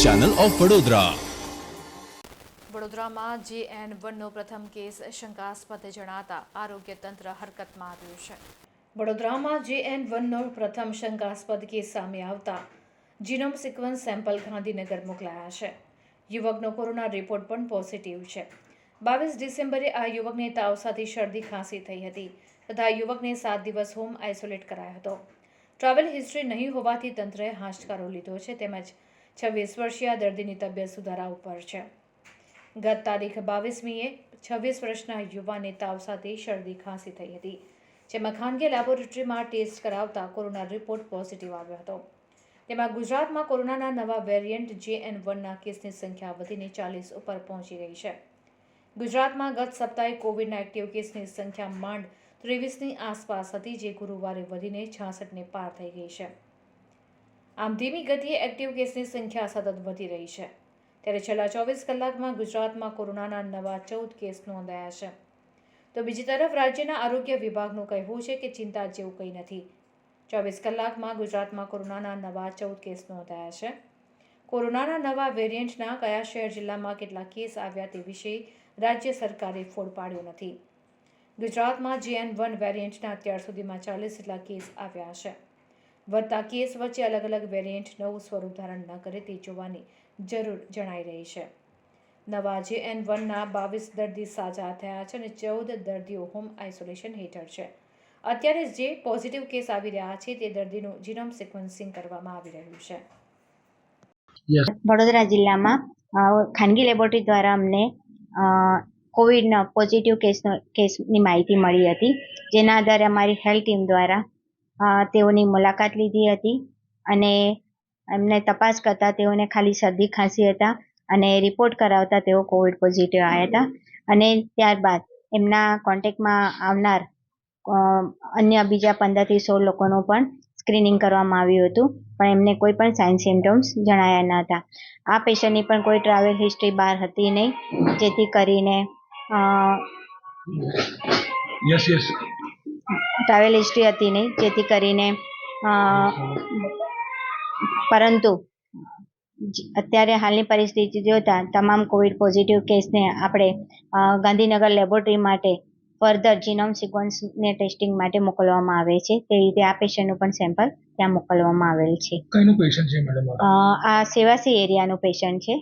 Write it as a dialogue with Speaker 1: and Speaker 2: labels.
Speaker 1: Channel of Vadodara.
Speaker 2: વડોદરામાં જે N વનનો પ્રથમ કેસ શંકાસ્પદ જણાતા આરોગ્ય તંત્ર હરકતમાં આવ્યું છે. વડોદરામાં જે એન વનનો પ્રથમ શંકાસ્પદ કેસ સામે આવતા જીનોમ સિક્વન્સ સેમ્પલ ગાંધીનગર મોકલાયા છે. યુવકનો કોરોના રિપોર્ટ પણ પોઝિટિવ છે. બાવીસ ડિસેમ્બરે આ યુવકને તાવ સાથે શરદી ખાંસી થઈ હતી તથા યુવકને સાત દિવસ હોમ આઇસોલેટ કરાયો હતો. ટ્રાવેલ હિસ્ટ્રી નહીં હોવાથી તંત્રએ હાશકારો લીધો છે તેમજ છવ્વીસ વર્ષીય દર્દીની તબિયત સુધારા ઉપર છે. ગત તારીખ બાવીસમીએ છવ્વીસ વર્ષના યુવાને તાવ સાથે શરદી ખાંસી થઈ હતી, જેમાં ખાનગી લેબોરેટરીમાં ટેસ્ટ કરાવતા કોરોના રિપોર્ટ પોઝિટિવ આવ્યો હતો. તેમાં ગુજરાતમાં કોરોનાના નવા વેરિયન્ટ જે એન વનના કેસની સંખ્યા વધીને ચાલીસ ઉપર પહોંચી ગઈ છે. ગુજરાતમાં ગત સપ્તાહે કોવિડના એક્ટિવ કેસની સંખ્યા માંડ ત્રેવીસની આસપાસ હતી, જે ગુરુવારે વધીને છાસઠને પાર થઈ ગઈ છે. આમ ધીમી ગતિએ એક્ટિવ કેસની સંખ્યા સતત વધી રહી છે. ત્યારે છેલ્લા ચોવીસ કલાકમાં ગુજરાતમાં કોરોનાના નવા ચૌદ કેસ નોંધાયા છે. તો બીજી તરફ રાજ્યના આરોગ્ય વિભાગનું કહેવું છે કે ચિંતા જેવું કંઈ નથી. ચોવીસ કલાકમાં ગુજરાતમાં કોરોનાના નવા ચૌદ કેસ નોંધાયા છે. કોરોનાના નવા વેરિયન્ટના કયા શહેર જિલ્લામાં કેટલા કેસ આવ્યા તે વિશે રાજ્ય સરકારે ફોડ પાડ્યો નથી. ગુજરાતમાં જીએન વન વેરિયન્ટના અત્યાર સુધીમાં ચાલીસ જેટલા કેસ આવ્યા છે. વધતા કેસ વચ્ચે અલગ અલગ વેરિયન્ટ નવું સ્વરૂપ ધારણ ન કરે તે જોવાની જરૂર જણાઈ રહી છે. નવા જે એન વનના બાવીસ દર્દી સાજા થયા છે અને ચૌદ દર્દીઓ હોમ આઇસોલેશન હેઠળ છે. અત્યારે જે પોઝિટિવ કેસ આવી રહ્યા છે તે દર્દીનું જીનોમ સિક્વન્સિંગ કરવામાં આવી રહ્યું છે.
Speaker 3: વડોદરા જિલ્લામાં ખાનગી લેબોરેટરી દ્વારા અમને અ, કોવિડના પોઝિટિવ કેસનો કેસની માહિતી મળી હતી. જેના આધારે અમારી હેલ્થ ટીમ દ્વારા તેઓની મુલાકાત લીધી હતી અને એમને તપાસ કરતા તેઓને ખાલી શરદી ખાંસી હતા અને રિપોર્ટ કરાવતા તેઓ કોવિડ પોઝિટિવ આવ્યા હતા. અને ત્યારબાદ એમના કોન્ટેક્ટમાં આવનાર અન્ય બીજા પંદરથી સોળ લોકોનું પણ સ્ક્રીનિંગ કરવામાં આવ્યું હતું, પણ એમને કોઈ પણ સાઇન સિમ્ટમ્સ જણાયા ન હતા. આ પેશન્ટની પણ કોઈ ટ્રાવેલ હિસ્ટ્રી બહાર હતી નહીં, જેથી કરીને
Speaker 4: યસ યસ
Speaker 3: ટ્રાવેલ હિસ્ટ્રી હતી નહીં જેથી કરીને પરંતુ અત્યારે હાલની પરિસ્થિતિ જોતાં તમામ કોવિડ પોઝિટિવ કેસને આપણે ગાંધીનગર લેબોરેટરી માટે ફર્ધર જીનોમ સિક્વન્સને ટેસ્ટિંગ માટે મોકલવામાં આવે છે. તે રીતે આ પેશન્ટનું પણ સેમ્પલ ત્યાં મોકલવામાં આવેલ છે.
Speaker 4: કઈનું પેશન્ટ છે મેડમ
Speaker 3: આ સેવાસી એરિયાનું પેશન્ટ છે.